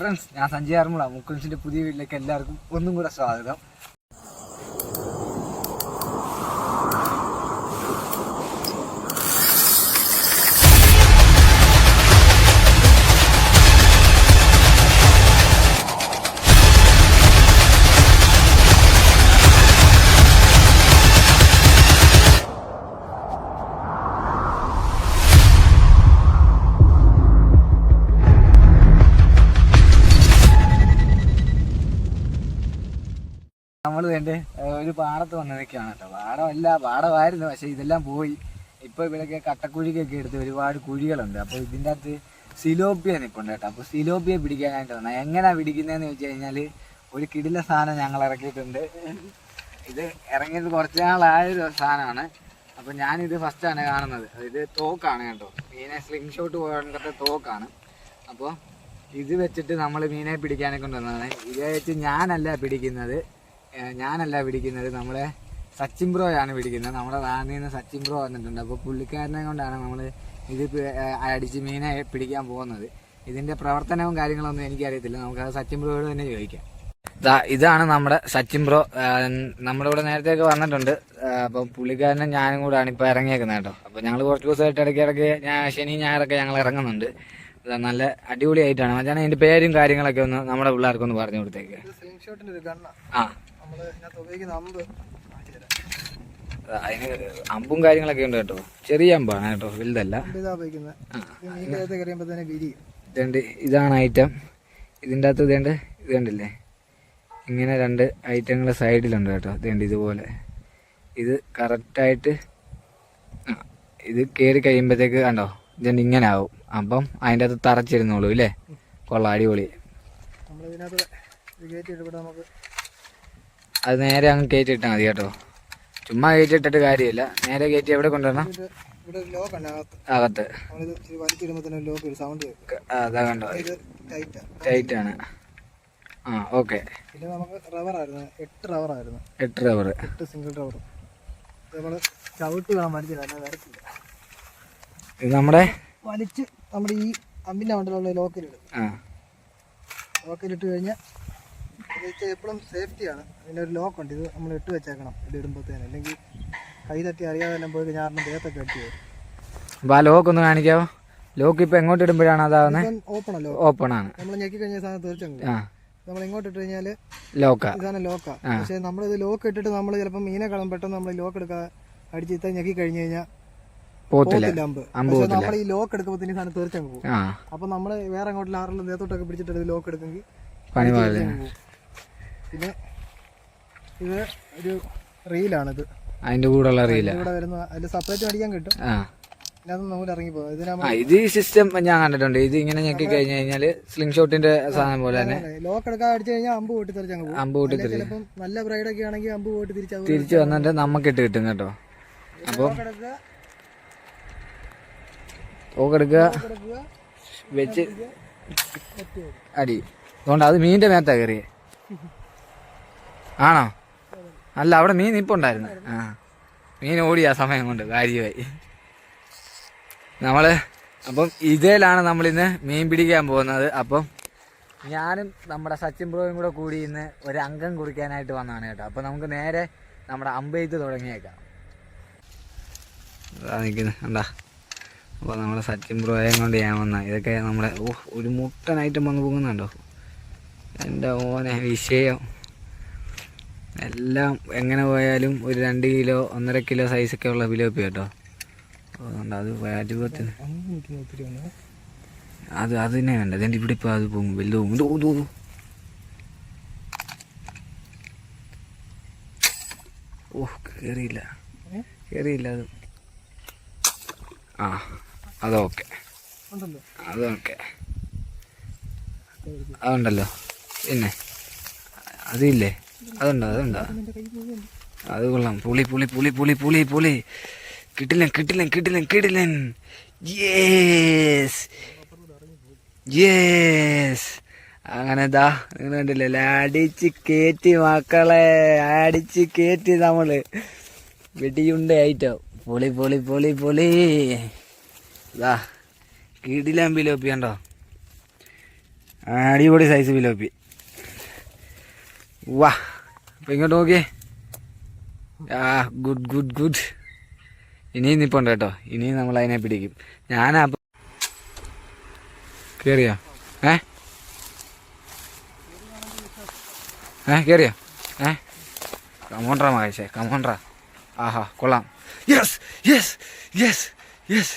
Friends ഞാൻ സഞ്ജയ് ആർമുള മുക്കുൻസിന്റെ പുതിയ വീട്ടിലേക്ക് എല്ലാവർക്കും ഒന്നും കൂടെ സ്വാഗതം. ഒരു പാടത്ത് വന്ന് നിൽക്കുകയാണ് കേട്ടോ പാടമല്ല പാടമായിരുന്നു പക്ഷെ ഇതെല്ലാം പോയി. ഇപ്പൊ ഇവിടെയൊക്കെ കട്ടക്കുഴിക്കൊക്കെ എടുത്ത് ഒരുപാട് കുഴികളുണ്ട്. അപ്പൊ ഇതിന്റെ അകത്ത് സിലോപ്പിയ നിൽപ്പുണ്ട് കേട്ടോ. അപ്പൊ സിലോപ്പിയ പിടിക്കാനായിട്ട് വന്നാൽ എങ്ങനെയാ പിടിക്കുന്നതെന്ന് വെച്ച് കഴിഞ്ഞാൽ ഒരു കിടില സാധനം ഞങ്ങൾ ഇറക്കിയിട്ടുണ്ട്. ഇത് ഇറങ്ങിയത് കുറച്ച് നാളായൊരു സാധനമാണ്. അപ്പൊ ഞാനിത് ആണ് കാണുന്നത്. ഇത് തോക്കാണ് കേട്ടോ. മീനെ സ്ലിംഗ് ഷോട്ട് പോകേണ്ടത്തെ തോക്കാണ്. അപ്പോൾ ഇത് വെച്ചിട്ട് നമ്മൾ മീനെ പിടിക്കാനെ കൊണ്ടുവന്നതാണ്. ഇത് വെച്ച് ഞാനല്ല പിടിക്കുന്നത്. ഞാനല്ല പിടിക്കുന്നത്. നമ്മളെ സച്ചിൻ ബ്രോയാണ് പിടിക്കുന്നത്. നമ്മുടെ റാന്നിൽ നിന്ന് സച്ചിൻ ബ്രോ വന്നിട്ടുണ്ട്. അപ്പോൾ പുള്ളിക്കാരനെ കൊണ്ടാണ് നമ്മൾ ഇത് അടിച്ച് മീനെ പിടിക്കാൻ പോകുന്നത്. ഇതിന്റെ പ്രവർത്തനവും കാര്യങ്ങളൊന്നും എനിക്കറിയത്തില്ല. നമുക്ക് അത് സച്ചിൻ ബ്രോയോട് തന്നെ ചോദിക്കാം. ഇതാണ് നമ്മുടെ സച്ചിൻ ബ്രോ നമ്മുടെ ഇവിടെ നേരത്തെയൊക്കെ വന്നിട്ടുണ്ട്. അപ്പം പുള്ളിക്കാരനും ഞാനും കൂടാണ് ഇപ്പോൾ ഇറങ്ങിയേക്കുന്നത് കേട്ടോ. അപ്പോൾ ഞങ്ങൾ കുറച്ച് ദിവസമായിട്ട് ഇടയ്ക്ക് ഇടയ്ക്ക് ഞാൻ ശനി ഞായറൊക്കെ ഞങ്ങൾ ഇറങ്ങുന്നുണ്ട്. നല്ല അടിപൊളിയായിട്ടാണ്. മച്ചാനെ അതിന്റെ പേരും കാര്യങ്ങളൊക്കെ ഒന്ന് നമ്മുടെ പിള്ളേർക്കൊന്ന് പറഞ്ഞു കൊടുത്തേക്ക്. ആ. നമ്മൾ ഇതിനകത്ത് ഉപയോഗിക്കുന്ന അമ്പ് മാറ്റി തരാം. അതിന് അമ്പും കാര്യങ്ങളൊക്കെ ഉണ്ട് കേട്ടോ. ചെറിയ അമ്പാണ് കേട്ടോ വലുതല്ല. ഇതുണ്ട് ഇതാണ് ഐറ്റം ഇതിന്റെ അകത്ത് ഇതേണ്ട ഇതേണ്ടല്ലേ? ഇങ്ങനെ രണ്ട് ഐറ്റങ്ങൾ സൈഡിലുണ്ട് കേട്ടോ. ഇതേണ്ട ഇതുപോലെ. ഇത് കറക്റ്റായിട്ട് ഇത് കയറി കഴിയുമ്പോഴത്തേക്ക് കണ്ടോ ഇതുണ്ട് ഇങ്ങനെ ആവും. അപ്പം അതിന്റെ അകത്ത് തറച്ചിരുന്നോളൂ ഇല്ലേ? കൊള്ളാം അടിപൊളി. നമ്മൾ ഇതിനകത്ത് ഇത് കയറ്റി ഇവിടെ നമുക്ക് അത് നേരെ അങ്ങ് കയറ്റിയിട്ടാൽ മതി കേട്ടോ. ചുമ്മാ കയറ്റിയിട്ടിട്ട് കാര്യമില്ല. നേരെ കയറ്റി എവിടെ കൊണ്ടുവരണം? അകത്ത്. അതാ കണ്ടോ ടൈറ്റ് ആണ്. ആ ഓക്കെ. പിന്നെ നമുക്ക് റബ്ബർ ആയിരുന്നു. എട്ട് റബ്ബർ ആയിരുന്നു. എട്ട് റബ്ബർ. എട്ട് സിംഗിൾ റബ്ബർ നമ്മൾ ചവിട്ടി വരത്തില്ല. ഇത് നമ്മുടെ? വലിച്ച് നമ്മുടെ ഈ അമ്പിന്റെ മണ്ടലുള്ള ലോക്കിലിടും ലോക്കിലിട്ട് കഴിഞ്ഞാൽ എപ്പോഴും സേഫ്റ്റിയാണ് അതിന്റെ ഒരു ലോക്ക് ഉണ്ട്. ഇത് നമ്മൾ ഇട്ട് വെച്ചേക്കണം. ഇത് ഇടുമ്പോഴത്തേന് അല്ലെങ്കിൽ കൈ തട്ടി അറിയാതെ തന്നെ പോയി ഞാറിന് ദേഹത്തൊക്കെ അടിച്ചു വരും അപ്പോൾ ആ ലോക്ക് ഒന്ന് കാണിക്കാവോ ലോക്ക് ഇപ്പം എങ്ങോട്ട് ഇടുമ്പോഴാണ് അതാവുന്നത് ഓപ്പൺ അല്ലോ ഓപ്പൺ ആണ്. നമ്മൾ ഞെക്കി കഴിഞ്ഞ സാധനം തീർച്ചയായും ആ. നമ്മൾ ഇങ്ങോട്ട് ഇട്ട് കഴിഞ്ഞാൽ ലോക്കാ ഇതാണ് ലോക്ക പക്ഷേ നമ്മൾ ഇത് ലോക്ക് ഇട്ടിട്ട് നമ്മൾ ചിലപ്പോൾ മീനെ കളം പെട്ടെന്ന് നമ്മൾ ലോക്ക് എടുക്കാൻ അടിച്ച് ഇത്ത ഞെക്കി കഴിഞ്ഞ് കഴിഞ്ഞാൽ പോത്തില്ല. അമ്പ്. പക്ഷേ നമ്മൾ ഈ ലോക്ക് എടുക്കുമ്പോൾ തന്നെ സാധനം തീർച്ചയായും പോകും. ആ. അപ്പം നമ്മൾ വേറെ അങ്ങോട്ട് ആറിലും ദേഹത്തോട്ടൊക്കെ പിടിച്ചിട്ട് ലോക്ക് എടുക്കുമെങ്കിൽ പണി പിന്നെ ഇത് ഒരു റീലാണിത്. അതിന്റെ കൂടെയുള്ള അറിയില്ല ഇവിടെ വരുന്ന അതിൽ സെപ്പറേറ്റ് മേടിക്കാൻ കിട്ടും. ആ. ഇത് ഈ സിസ്റ്റം ഞാൻ കണ്ടിട്ടുണ്ട്. ഇത് ഇങ്ങനെ ഞെക്കി കഴിഞ്ഞു കഴിഞ്ഞാൽ സ്ലിംഗ് ഷോട്ടിന്റെ സാധനം പോലെ തന്നെ ലോക്ക് എടുക്കാൻ അടിച്ചു കഴിഞ്ഞാൽ അമ്പ് പൊട്ടി തിരിച്ചങ്ങ് പോകും. അമ്പ് കൂട്ടി അല്ലെങ്കിൽ നല്ല ബ്രൈഡ് ഒക്കെ ആണെങ്കിൽ അമ്പ് പോയിട്ട് തിരിച്ചു തിരിച്ചു വന്നിട്ട് നമുക്കിട്ട് കിട്ടും കേട്ടോ. അപ്പൊ ലോക്ക് എടുക്കുക. വെച്ച് അടി. അതുകൊണ്ട് അത് മീനിന്റെ മേത്താ കയറിയേ. ആണോ? അല്ല അവിടെ മീൻ നിപ്പുണ്ടായിരുന്നു ആ. മീൻ ഓടി ആ സമയം കൊണ്ട് കാര്യമായി. നമ്മൾ അപ്പം ഇതിലാണ് നമ്മളിന്ന് മീൻ പിടിക്കാൻ പോകുന്നത്. അപ്പം ഞാനും നമ്മുടെ സച്ചിൻ ബ്രോയും കൂടെ കൂടി ഇന്ന് ഒരു അംഗം കുറിക്കാനായിട്ട് വന്നതാണ് കേട്ടോ. അപ്പം നമുക്ക് നേരെ നമ്മുടെ അമ്പെയ്ത്ത് തുടങ്ങിയേക്കാം. അതാ കണ്ടാ? അപ്പോൾ നമ്മുടെ സച്ചിൻ ബ്രോയും കൊണ്ട് ഞാൻ വന്ന. ഇതൊക്കെ നമ്മുടെ ഓ ഒരു മുട്ടനായിട്ടും വന്ന് പോകുന്നുണ്ടോ എന്റെ ഓനെ വിഷയം. എല്ലാം എങ്ങനെ പോയാലും ഒരു രണ്ട് കിലോ ഒന്നര കിലോ സൈസൊക്കെ ഉള്ള പിലോപ്പി കേട്ടോ. അതുകൊണ്ട് അത് ഉണ്ട് അത് അത് തന്നെ വേണ്ട അതെന്റെ ഇവിടെ ഇപ്പോൾ അത് പോകും? വലുത് പോകും. ഇത് ഊതു ഓ കയറിയില്ല? കയറിയില്ല അത്. ആ അതൊക്കെ അതൊക്കെ അതുണ്ടല്ലോ. പിന്നെ അതില്ലേ? അതുണ്ടോ അതുണ്ടോ. അത് കൊള്ളാം. പുളി പുളി പുളി പുളി പുളി പുളി. കിട്ടില്ല കിട്ടില്ല കിട്ടില്ല കിട്ടില്ല യേസ് യേസ് അങ്ങനെ ദാ നിങ്ങൾ കണ്ടില്ലേ? അടിച്ച് കയറ്റി മക്കളെ അടിച്ച് കയറ്റി നമ്മൾ. വെടിയുണ്ട ആയിട്ടോ പൊളി പൊളി പൊളി പൊളി. ദാ കിടിലൻ ബിലോപ്പി കണ്ടോ? അടിപൊളി സൈസ് ഫിലോപ്പി വാ അപ്പം ഇങ്ങോട്ട് നോക്കിയേ ആ ഗുഡ് ഗുഡ് ഗുഡ് ഇനിയും നിപ്പുണ്ട് കേട്ടോ ഇനിയും നമ്മൾ അതിനെ പിടിക്കും ഞാനാ കേറിയോ ഏ ഏ കേറിയോ ഏ കമോണ്ട്രാ മകേശേ കമോണ്ട്രാ ആഹാ കൊള്ളാം യെസ് യെസ് യെസ് യെസ്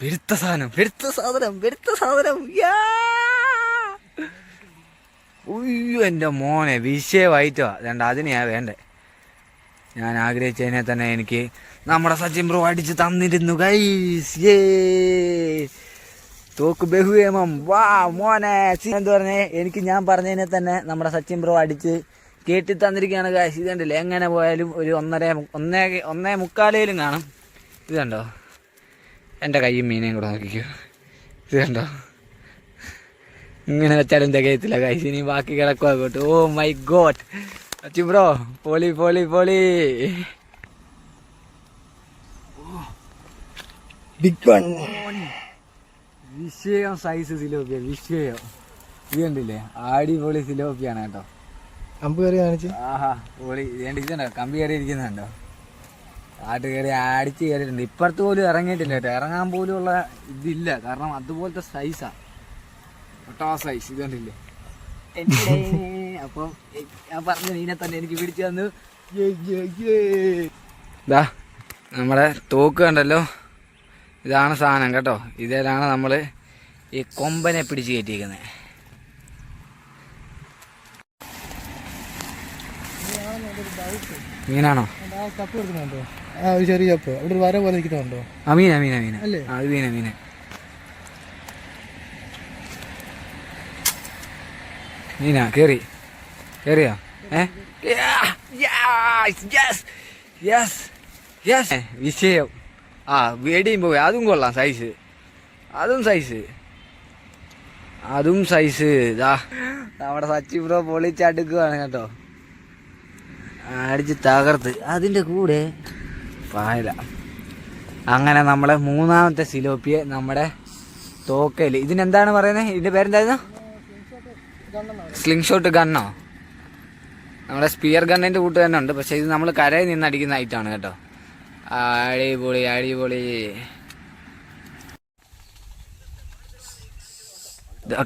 പെരുത്ത സാധനം പെരുത്ത സാധനം പെരുത്ത സാധനം യാ ഉയ്യോ എന്റെ മോനെ വിഷയമായിട്ടോ. രണ്ട് അതിനെയാ വേണ്ടേ. ഞാൻ ആഗ്രഹിച്ചതിനെ തന്നെ എനിക്ക് നമ്മുടെ സച്ചിൻ ബ്രോ അടിച്ച് തന്നിരുന്നു ഗൈസ് ഏ തോക്ക് ബഹുവേമം. വാ മോനെ. എന്ത് പറഞ്ഞേ? എനിക്ക് ഞാൻ പറഞ്ഞതിനെ തന്നെ നമ്മുടെ സച്ചിൻ ബ്രോ അടിച്ച് കേട്ടി തന്നിരിക്കുകയാണ് ഗൈസ് ഇത് കണ്ടില്ലേ? എങ്ങനെ പോയാലും ഒരു ഒന്നര ഒന്നേ ഒന്നേ മുക്കാലേലും കാണും. ഇത് കണ്ടോ? എന്റെ കൈയും മീനേയും കൂടെ നോക്കിക്കോ. ഇത് കണ്ടോ? ഇങ്ങനെ വെച്ചാലും തികയത്തില്ല ഗൈസ് ഇനി ബാക്കി കിടക്കുക അങ്ങോട്ട്. Oh my god Achu bro പോളി പോളി പോളി. ബിഗ് വൺ വിഷയം സൈസ് സിലോപ്പിയ വിഷയം. ഇത് കണ്ടില്ലേ? അടിപൊളി സിലോപ്പിയാണ് കേട്ടോ. കമ്പ് കയറി കാണിച്ച്. ആഹാ പൊളി. ഇതേണ്ട കമ്പി കയറി ഇരിക്കുന്നുണ്ടോ കാട്ട് കയറി അടിച്ച് കയറിയിട്ടുണ്ട്. ഇപ്പുറത്ത് പോലും ഇറങ്ങിയിട്ടില്ല കേട്ടോ. ഇറങ്ങാൻ പോലും ഉള്ള ഇതില്ല. കാരണം അതുപോലത്തെ സൈസാ ഒട്ടാ സൈസ് ഇത് കണ്ടില്ലേ അപ്പം ഞാൻ പറഞ്ഞ നീനെ തന്നെ എനിക്ക് പിടിച്ചു തന്നു. ഇതാ നമ്മുടെ തോക്ക് കണ്ടല്ലോ? ഇതാണ് സാധനം കേട്ടോ. ഇതിലാണ് നമ്മൾ ഈ കൊമ്പനെ പിടിച്ച് കയറ്റിയിരിക്കുന്നത് മീനാണോ? ചെറിയ ചപ്പ്. അവിടെ ഒരു വര പോലെ നിൽക്കുന്നുണ്ടോ? ആ മീന മീന മീന. അല്ലേ? അത് മീന മീന. മീന കേറി. കേറിയോ? ഏ? യെസ് യെസ് വിഷയം. ആ വേടിയും പോയി. അതും കൊള്ളാം സൈസ് അതും സൈസ് അതും സൈസ് ഇതാ നമ്മുടെ സച്ചി ബ്രോ പൊളിച്ചടുക്കുവാണ് കേട്ടോ. അടിച്ച് തകർത്ത്. അതിന്റെ കൂടെ പായല. അങ്ങനെ നമ്മളെ മൂന്നാമത്തെ സിലോപ്പിയെ നമ്മുടെ തോക്കയിൽ ഇതിനെന്താണ് പറയുന്നത് ഇതിന്റെ പേരെന്തായിരുന്നു? സ്ലിംഗ് ഷോട്ട് ഗണ്ണോ? നമ്മുടെ സ്പിയർ ഗണ്ണിന്റെ കൂട്ട് തന്നെ ഉണ്ട്. പക്ഷേ ഇത് നമ്മൾ കരയിൽ നിന്ന് അടിക്കുന്ന ഐറ്റമാണ് കേട്ടോ. അടിപൊളി അടിപൊളി.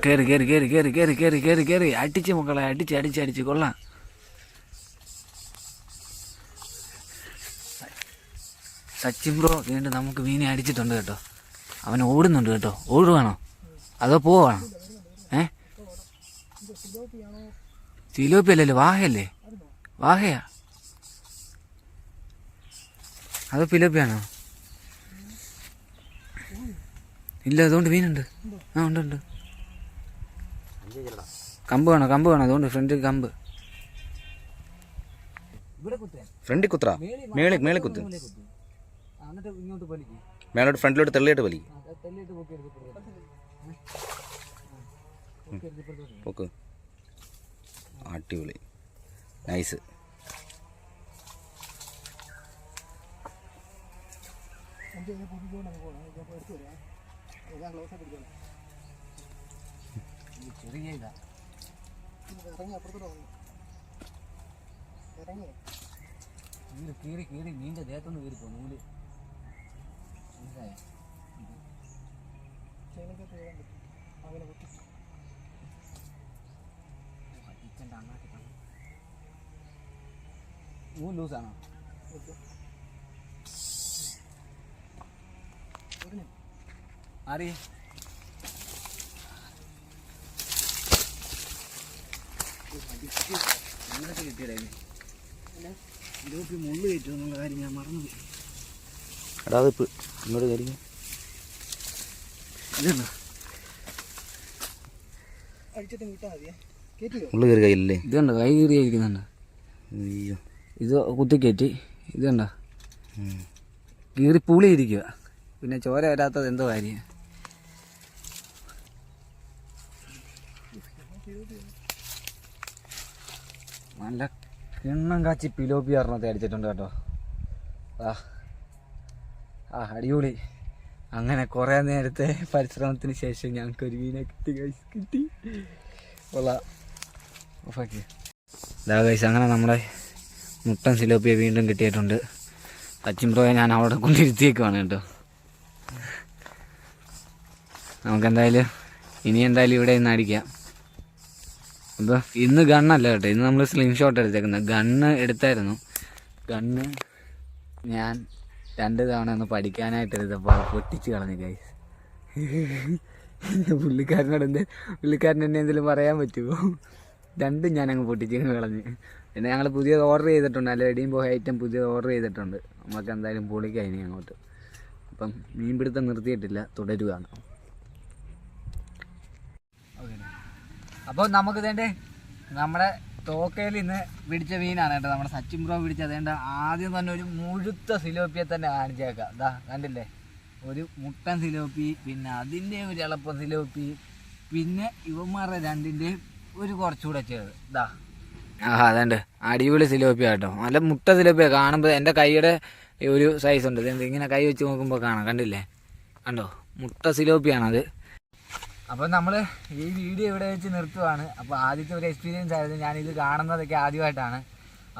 കയറി കയറി കയറി കയറി കയറി കയറി കയറി കേറി. അടിച്ച് മക്കളെ അടിച്ച് അടിച്ച് അടിച്ച്. കൊള്ളാം. സച്ചിൻ ബ്രോ വീണ്ടും നമുക്ക് മീനെ അടിച്ചിട്ടുണ്ട് കേട്ടോ. അവൻ ഓടുന്നുണ്ട് കേട്ടോ. ഓടുവാണോ? അതോ പോവാണോ? സിലോപ്പി അല്ലല്ലോ വാഹയല്ലേ വാഹയാ അതോ ഫിലോപ്പിയാണോ ഇല്ല അതുകൊണ്ട് മീനുണ്ട് ആ ഉണ്ട് ഉണ്ട് കമ്പ് വേണോ കമ്പ് വേണോ അതുകൊണ്ട് ഫ്രണ്ടിൽ കമ്പ് ഫ്രണ്ടിൽ കുത്ര മേളി മേളി കുത്ത് മേളോട്ട് ഇങ്ങോട്ട് വലിക്കും മേലോട്ട് ഫ്രണ്ടിലോട്ട് തെള്ളിയിട്ട് വലിക്കും പോക്ക് അടിപൊളി നൈസ് ചെറിയ ഇതാ ഇറങ്ങി അപ്പുറത്തോട്ട് ഇറങ്ങി കീറി കീറി കീറി മീന്റെ ദേഹത്തൊന്ന് കീറി പോ നൂൽ മനസ്സിലായോ? നൂൽ ലൂസാണോ ആറി ഇങ്ങനത്തെ കിട്ടിയടേ ഇതിലോട്ട് മുള്ളു കയറ്റും എന്നുള്ള കാര്യം ഞാൻ എടാ ഇപ്പം. ഇങ്ങോട്ട് കയറി ഇതെന്നാ അടിച്ചിട്ട് വിട്ടാൽ മതിയേ. കയറ്റിയോ ഉള്ളു കയറി കയ്യിലല്ലേ? ഇതുണ്ട് കൈ കീറിയിരിക്കുന്നുണ്ട്. അയ്യോ. ഇത് കുത്തിക്കയറ്റി ഇത് കണ്ട കീറി പുളിയിരിക്കുക പിന്നെ ചോര വരാത്തത് എന്തോ കാര്യം നല്ല കിണ്ണം കാച്ചി പിലോപ്പി പറഞ്ഞത് അടിച്ചിട്ടുണ്ട് കേട്ടോ. ആ ആ അടിപൊളി. അങ്ങനെ കുറേ നേരത്തെ പരിശ്രമത്തിന് ശേഷം ഞങ്ങൾക്ക് ഒരു മീനെ കിട്ടി. കഴിച്ച് കിട്ടി കൊള്ളാം ഓഫാക്കി അങ്ങനെ നമ്മുടെ മുട്ടൻ സിലോപ്പിയെ വീണ്ടും കിട്ടിയിട്ടുണ്ട്. സച്ചിൻ ബ്രോയെ ഞാൻ അവിടെ കൊണ്ടിരുത്തിയേക്കുവാണ് കേട്ടോ. നമുക്കെന്തായാലും ഇനി എന്തായാലും ഇവിടെ നിന്ന് അടിക്കാം. അപ്പോൾ ഇന്ന് ഗണ്ണല്ല കേട്ടോ. ഇന്ന് നമ്മൾ സ്ലിം ഷോട്ട് എടുത്തേക്കുന്നത്. ഗണ്ണ് എടുത്തായിരുന്നു. ഗണ്ണ് ഞാൻ രണ്ട് തവണ ഒന്ന് പഠിക്കാനായിട്ട് എടുത്തപ്പോൾ പൊട്ടിച്ച് കളഞ്ഞു കൈസ് പുള്ളിക്കാരനോട് എന്ത് പുള്ളിക്കാരൻ എന്നെ എന്തെങ്കിലും പറയാൻ പറ്റുമോ രണ്ടും ഞാൻ അങ്ങ് പൊട്ടിച്ചിങ്ങ് കളഞ്ഞ്. പിന്നെ ഞങ്ങൾ പുതിയത് ഓർഡർ ചെയ്തിട്ടുണ്ട്. അല്ല വെടിയും പോയ ഐറ്റം പുതിയത് ഓർഡർ ചെയ്തിട്ടുണ്ട്. നമുക്ക് എന്തായാലും പൊളിക്കായി അങ്ങോട്ട്. അപ്പം മീൻപിടുത്തം നിർത്തിയിട്ടില്ല. തുടരുകയാണ് അപ്പോൾ നമുക്ക് ഇതേണ്ട നമ്മുടെ തോക്കയിൽ ഇന്ന് പിടിച്ച മീനാണ് കേട്ടോ. നമ്മുടെ സച്ചിൻ ബ്രോ പിടിച്ച അതേണ്ട. ആദ്യം തന്നെ ഒരു മുഴുത്ത സിലോപ്പിയെ തന്നെ കാണിച്ചേക്കാം. ഇതാ കണ്ടില്ലേ? ഒരു മുട്ടൻ സിലോപ്പി പിന്നെ അതിന്റെ ഒരു എളുപ്പം സിലോപ്പി പിന്നെ ഇവന്മാരുടെ രണ്ടിന്റെയും ഒരു കുറച്ചുകൂടെ ചെയ്ത് ഇതാ ആ അതണ്ട്. അടിപൊളി സിലോപ്പിയ കേട്ടോ. നല്ല മുട്ട സിലോപ്പിയ കാണുമ്പോൾ എന്റെ കൈയുടെ ഒരു സൈസ് ഉണ്ട്. ഇതെന്ത് ഇങ്ങനെ കൈ വെച്ച് നോക്കുമ്പോൾ കാണാം. കണ്ടില്ലേ? കണ്ടോ? മുട്ട സിലോപ്പിയാണത്. അപ്പോൾ നമ്മൾ ഈ വീഡിയോ ഇവിടെ വെച്ച് നിർത്തുവാണ്. അപ്പോൾ ആദ്യത്തെ ഒരു എക്സ്പീരിയൻസ് ആയിരുന്നു. ഞാനിത് കാണുന്നതൊക്കെ ആദ്യമായിട്ടാണ്.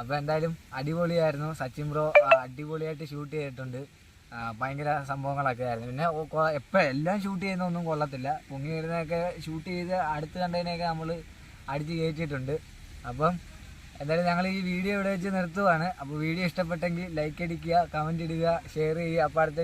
അപ്പോൾ എന്തായാലും അടിപൊളിയായിരുന്നു. സച്ചിൻ ബ്രോ അടിപൊളിയായിട്ട് ഷൂട്ട് ചെയ്തിട്ടുണ്ട്. ഭയങ്കര സംഭവങ്ങളൊക്കെ ആയിരുന്നു. പിന്നെ എപ്പോൾ എല്ലാം ഷൂട്ട് ചെയ്യുന്നൊന്നും കൊള്ളത്തില്ല. പൊങ്ങി വരുന്നതൊക്കെ ഷൂട്ട് ചെയ്ത് അടുത്ത് കണ്ടതിനെയൊക്കെ നമ്മൾ അടിച്ച് കയറ്റിയിട്ടുണ്ട് അപ്പം എന്തായാലും ഞങ്ങൾ ഈ വീഡിയോ ഇവിടെ വെച്ച് നിർത്തുവാണ്. അപ്പോൾ വീഡിയോ ഇഷ്ടപ്പെട്ടെങ്കിൽ ലൈക്ക് അടിക്കുക കമന്റ് ഇടുക ഷെയർ ചെയ്യുക. അപ്പോൾ അടുത്ത